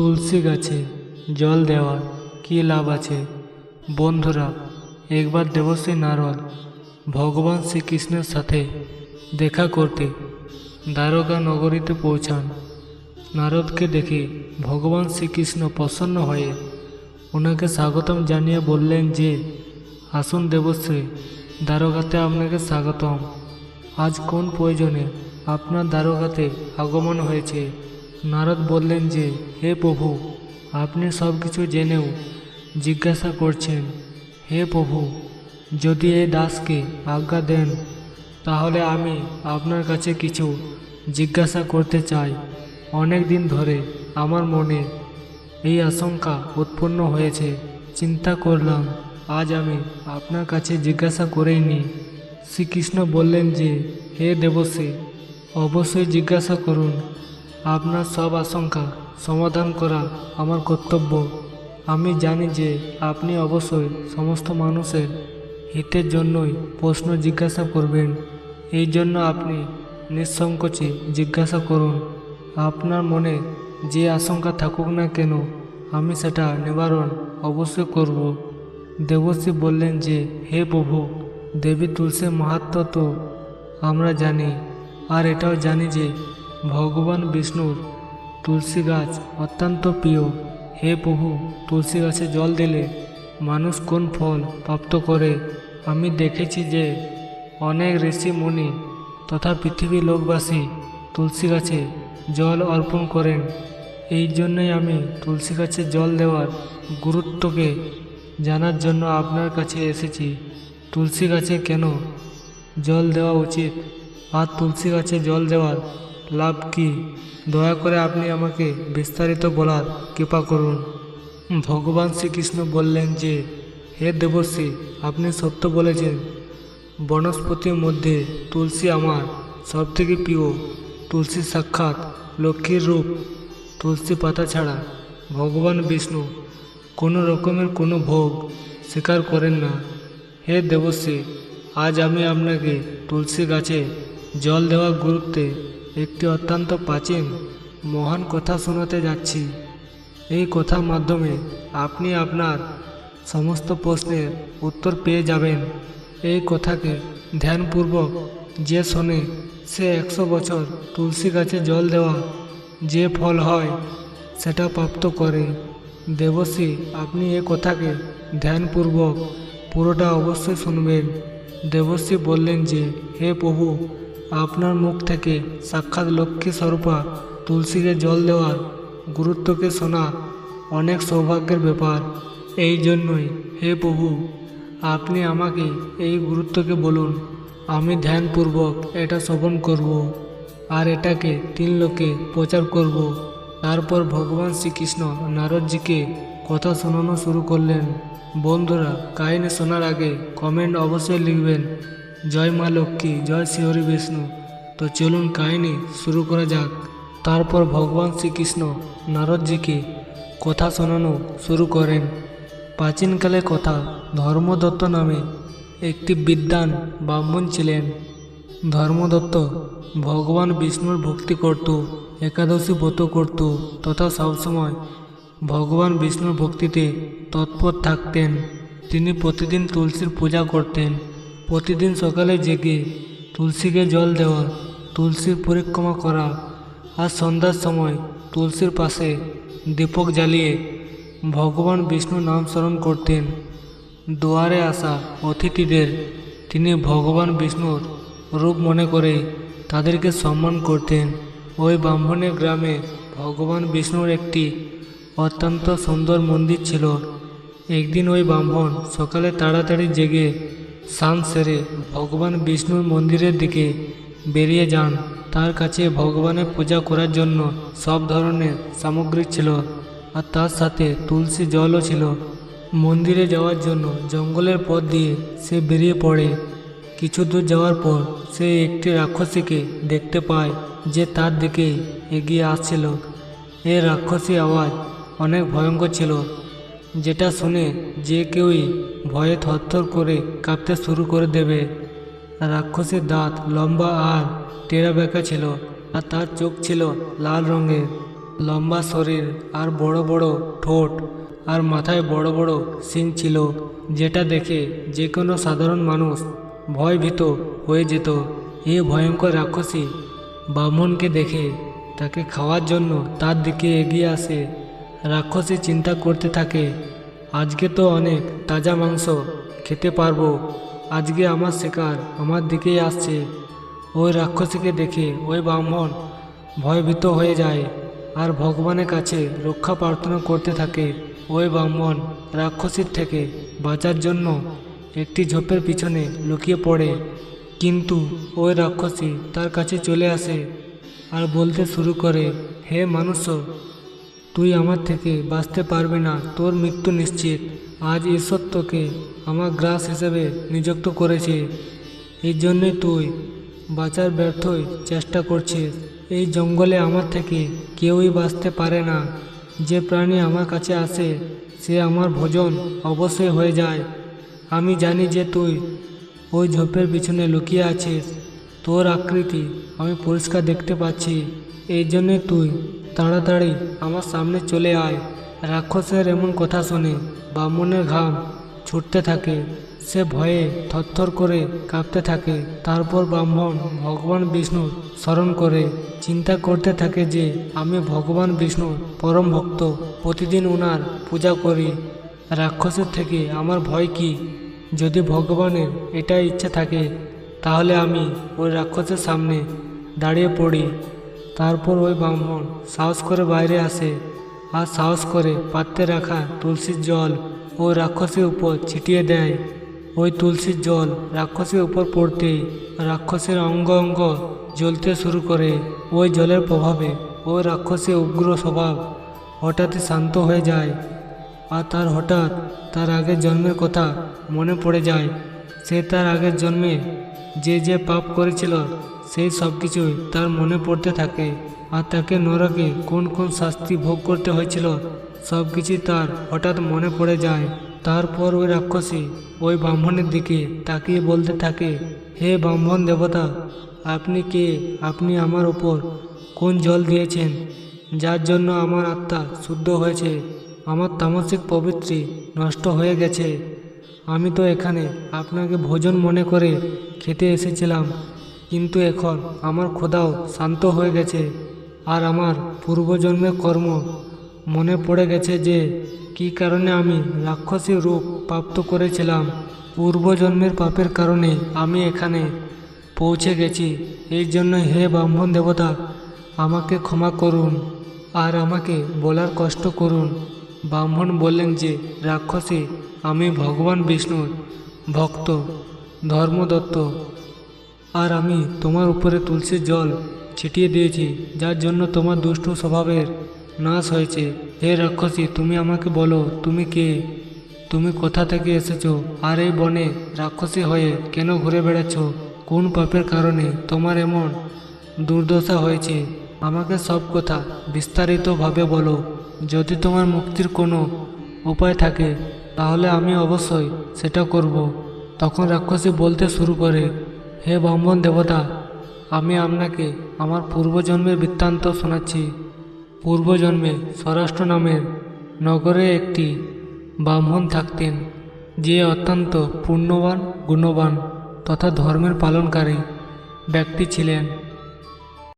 তুলসী গাছে জল দেওয়ার কী লাভ আছে? বন্ধুরা, একবার দেবশ্রী নারদ ভগবান শ্রীকৃষ্ণের সাথে দেখা করতে দ্বারকা নগরীতে পৌঁছান। নারদকে দেখে ভগবান শ্রীকৃষ্ণ প্রসন্ন হয়ে ওনাকে স্বাগতম জানিয়ে বললেন যে, আসুন দেবশ্রী, দ্বারকাতে আপনাকে স্বাগতম। আজ কোন প্রয়োজনে আপনার দ্বারকাতে আগমন হয়েছে? নারদ বললেন যে, হে প্রভু, আপনি সব কিছু জেনেও জিজ্ঞাসা করছেন, হে প্রভু, যদি এই দাসকে আজ্ঞা দেন, তাহলে আমি আপনার কাছে কিছু জিজ্ঞাসা করতে চাই। অনেক দিন ধরে আমার মনে এই আশঙ্কা উৎপন্ন হয়েছে। চিন্তা করলাম, আজ আমি আপনার কাছে জিজ্ঞাসা করেই নি শ্রীকৃষ্ণ বললেন যে, হে দেবশ্রী, অবশ্যই জিজ্ঞাসা করুন আপনার সব আশঙ্কা সমাধান করা আমার কর্তব্য। আমি জানি যে আপনি অবশ্যই সমস্ত মানুষের হিতের জন্যই প্রশ্ন জিজ্ঞাসা করবেন। এই জন্য আপনি নিঃসংকোচে জিজ্ঞাসা করুন, আপনার মনে যে আশঙ্কা থাকুক না কেন, আমি সেটা নিবারণ অবশ্যই করব। দেবশ্রী বললেন যে, হে প্রভু, দেবী তুলসী মাহাত্ম তো আমরা জানি, আর এটাও জানি যে ভগবান বিষ্ণুর তুলসী গাছ অত্যন্ত প্রিয়। হে প্রভু, তুলসী গাছে জল দিলে মানুষ কোন ফল প্রাপ্ত করে? আমি দেখেছি যে অনেক ঋষি মুনি তথা পৃথিবীর লোকবাসী তুলসী গাছে জল অর্পণ করেন। এই জন্যই আমি তুলসী গাছে জল দেওয়ার গুরুত্বকে জানার জন্য আপনার কাছে এসেছি। তুলসী গাছে কেন জল দেওয়া উচিত? আর তুলসী গাছে জল দেওয়ার লাভ কি? দয়া করে আপনি আমাকে বিস্তারিত বলার কৃপা করুন। ভগবান শ্রীকৃষ্ণ বললেন যে, হে দেবশ্রী আপনি সত্য বলেছেন। বনস্পতির মধ্যে তুলসী আমার সবথেকে প্রিয়। তুলসী সাক্ষাৎ লক্ষ্মীর রূপ। তুলসী পাতা ছাড়া ভগবান বিষ্ণু কোনো রকমের কোনো ভোগ স্বীকার করেন না। হে দেবশ্রী আজ আমি আপনাকে তুলসী গাছে জল দেওয়ার গুরুত্বে একটি অত্যন্ত প্রাচীন, মহান কথা শোনাতে যাচ্ছি। এই কথার মাধ্যমে আপনি আপনার সমস্ত প্রশ্নের উত্তর পেয়ে যাবেন। এই কথাকে ধ্যানপূর্বক যে শোনে, সে একশো বছর তুলসী গাছে জল দেওয়া যে ফল হয়, সেটা প্রাপ্ত করে। দেবশ্রী, আপনি এ কথাকে ধ্যানপূর্বক পুরোটা অবশ্যই শুনবেন। দেবশ্রী বললেন যে, হে প্রভু আপনার মুখ থেকে সাক্ষাৎ লক্ষ্মী স্বরূপা তুলসীকে জল দেওয়ার গুরুত্বকে শোনা অনেক সৌভাগ্যের ব্যাপার। এই জন্যই হে প্রভু, আপনি আমাকে এই গুরুত্বকে বলুন। আমি ধ্যানপূর্বক এটা শ্রবণ করব আর এটাকে তিন লোকে প্রচার করব। তারপর ভগবান শ্রীকৃষ্ণ নারদজিকে কথা শোনানো শুরু করলেন। বন্ধুরা, কাহিনী শোনার আগে কমেন্ট অবশ্যই লিখবেন। জয় মা লক্ষ্মী, জয় শ্রীহরি বিষ্ণু। তো চলুন কাহিনী শুরু করা যাক। তারপর ভগবান শ্রীকৃষ্ণ নারদজিকে কথা শোনানো শুরু করেন। প্রাচীনকালে কথা ধর্মদত্ত নামে একটি বিদ্বান ব্রাহ্মণ ছিলেন। ধর্মদত্ত ভগবান বিষ্ণুর ভক্তি করত, একাদশী ব্রত করত তথা সবসময় ভগবান বিষ্ণুর ভক্তিতে তৎপর থাকতেন। তিনি প্রতিদিন তুলসীর পূজা করতেন। প্রতিদিন সকালে জেগে তুলসীকে জল দেওয়া, তুলসীর পরিক্রমা করা আর সন্ধ্যার সময় তুলসীর পাশে দীপক জ্বালিয়ে ভগবান বিষ্ণু নাম স্মরণ করতেন। দুয়ারে আসা অতিথিদের তিনি ভগবান বিষ্ণুর রূপ মনে করে তাদেরকে সম্মান করতেন। ওই ব্রাহ্মণের গ্রামে ভগবান বিষ্ণুর একটি অত্যন্ত সুন্দর মন্দির ছিল। একদিন ওই ব্রাহ্মণ সকালে তাড়াতাড়ি জেগে স্নান সেরে ভগবান বিষ্ণুর মন্দিরের দিকে বেরিয়ে যান। তার কাছে ভগবানের পূজা করার জন্য সব ধরনের সামগ্রী ছিল আর তার সাথে তুলসী জলও ছিল। মন্দিরে যাওয়ার জন্য জঙ্গলের পথ দিয়ে সে বেরিয়ে পড়ে। কিছু দূর যাওয়ার পর সে একটি রাক্ষসীকে দেখতে পায় যে তার দিকে এগিয়ে আসছিল। এই রাক্ষসী আওয়াজ অনেক ভয়ঙ্কর ছিল, যেটা শুনে যে কেউই ভয়ে থরথর করে কাঁপতে শুরু করে দেবে। রাক্ষসের দাঁত লম্বা আর টেরা বেঁকা ছিল আর তার চোখ ছিল লাল রঙের। লম্বা শরীর আর বড় বড় ঠোঁট আর মাথায় বড় বড় সিং ছিল, যেটা দেখে যে কোনো সাধারণ মানুষ ভয়ভীত হয়ে যেত। এ ভয়ঙ্কর রাক্ষসী ব্রাহ্মণকে দেখে, তাকে খাওয়ার জন্য তার দিকে এগিয়ে আসে। রাক্ষসী চিন্তা করতে থাকে আজকে তো অনেক তাজা মাংস খেতে পারব। আজকে আমার শিকার আমার দিকেই আসছে। ওই রাক্ষসীকে দেখে ওই ব্রাহ্মণ ভয়ভীত হয়ে যায় আর ভগবানের কাছে রক্ষা প্রার্থনা করতে থাকে। ওই ব্রাহ্মণ রাক্ষসীর থেকে বাঁচার জন্য একটি ঝোপের পিছনে লুকিয়ে পড়ে। কিন্তু ওই রাক্ষসী তার কাছে চলে আসে আর বলতে শুরু করে, হে মানুষ তুই আমার থেকে বাঁচতে পারবি না, তোর মৃত্যু নিশ্চিত। আজ ঈশ্বর তোকে আমার গ্রাস হিসেবে নিযুক্ত করেছে। এই জন্যই তুই বাঁচার ব্যর্থই চেষ্টা করছিস। এই জঙ্গলে আমার থেকে কেউই বাঁচতে পারে না। যে প্রাণী আমার কাছে আসে, সে আমার ভোজন অবশ্যই হয়ে যায়। আমি জানি যে তুই ওই ঝোপের পিছনে লুকিয়ে আছিস। তোর আকৃতি আমি পরিষ্কার দেখতে পাচ্ছি। এই জন্যে তুই তাড়াতাড়ি আমার সামনে চলে আয়। রাক্ষসের এমন কথা শুনে, ব্রাহ্মণের ঘাম ছুটতে থাকে। সে ভয়ে থরথর করে কাঁপতে থাকে। তারপর ব্রাহ্মণ ভগবান বিষ্ণুর স্মরণ করে। চিন্তা করতে থাকে যে, আমি ভগবান বিষ্ণুর পরম ভক্ত। প্রতিদিন ওনার পূজা করি। রাক্ষসের থেকে আমার ভয় কি? যদি ভগবানের এটাই ইচ্ছা থাকে, তাহলে আমি ওই রাক্ষসের সামনে দাঁড়িয়ে পড়ি। তারপর ওই ব্রাহ্মণ সাহস করে বাইরে আসে আর সাহস করে পাত্রে রাখা তুলসীর জল ও রাক্ষসের উপর ছিটিয়ে দেয়। ওই তুলসীর জল রাক্ষসের উপর পড়তেই রাক্ষসের অঙ্গ অঙ্গ জ্বলতে শুরু করে। ওই জলের প্রভাবে ওই রাক্ষসের উগ্র স্বভাব হঠাৎই শান্ত হয়ে যায় আর তার হঠাৎ তার আগের জন্মের কথা মনে পড়ে যায়। সে তার আগের জন্মে যে যে পাপ করেছিল সেই সব কিছুই তার মনে পড়তে থাকে আর তাকে নরকে কোন কোন শাস্তি ভোগ করতে হয়েছিল, সব কিছুই তার হঠাৎ মনে পড়ে যায়। তারপর ওই রাক্ষসী ওই ব্রাহ্মণের দিকে তাকিয়ে বলতে থাকে, হে ব্রাহ্মণ দেবতা, আপনি কে? আপনি আমার ওপর কোন জল দিয়েছেন? যার জন্য আমার আত্মা শুদ্ধ হয়েছে, আমার তামসিক প্রবৃত্তি নষ্ট হয়ে গেছে। আমি তো এখানে আপনাকে ভোজন মনে করে খেতে এসেছিলাম। কিন্তু এখন আমার খোদাও শান্ত হয়ে গেছে আর আমার পূর্বজন্মের কর্ম মনে পড়ে গেছে যে কী কারণে আমি রাক্ষসী রূপ প্রাপ্ত করেছিলাম। পূর্বজন্মের পাপের কারণে আমি এখানে পৌঁছে গেছি। এই জন্য হে ব্রাহ্মণ দেবতা, আমাকে ক্ষমা করুন আর আমাকে বলার কষ্ট করুন। ব্রাহ্মণ বললেন যে, রাক্ষসী, আমি ভগবান বিষ্ণুর ভক্ত, ধর্মদত্ত। আর আমি তোমার উপরে তুলসীর জল ছিটিয়ে দিয়েছি, যার জন্য তোমার দুষ্ট স্বভাবের নাশ হয়েছে। হে রাক্ষসী, তুমি আমাকে বলো, তুমি কে? তুমি কোথা থেকে এসেছ? আর এই বনে রাক্ষসী হয়ে কেন ঘুরে বেড়াচ্ছ? কোন পাপের কারণে তোমার এমন দুর্দশা হয়েছে? আমাকে সব কথা বিস্তারিতভাবে বলো। যদি তোমার মুক্তির কোনো উপায় থাকে, তাহলে আমি অবশ্যই সেটা করব। তখন রাক্ষসী বলতে শুরু করে হে ব্রাহ্মণ দেবতা, আমি আপনাকে আমার পূর্বজন্মের বৃত্তান্ত শোনাচ্ছি। পূর্বজন্মে স্বরাষ্ট্র নামের নগরে একটি ব্রাহ্মণ থাকতেন, যে অত্যন্ত পুণ্যবান, গুণবান তথা ধর্মের পালনকারী ব্যক্তি ছিলেন।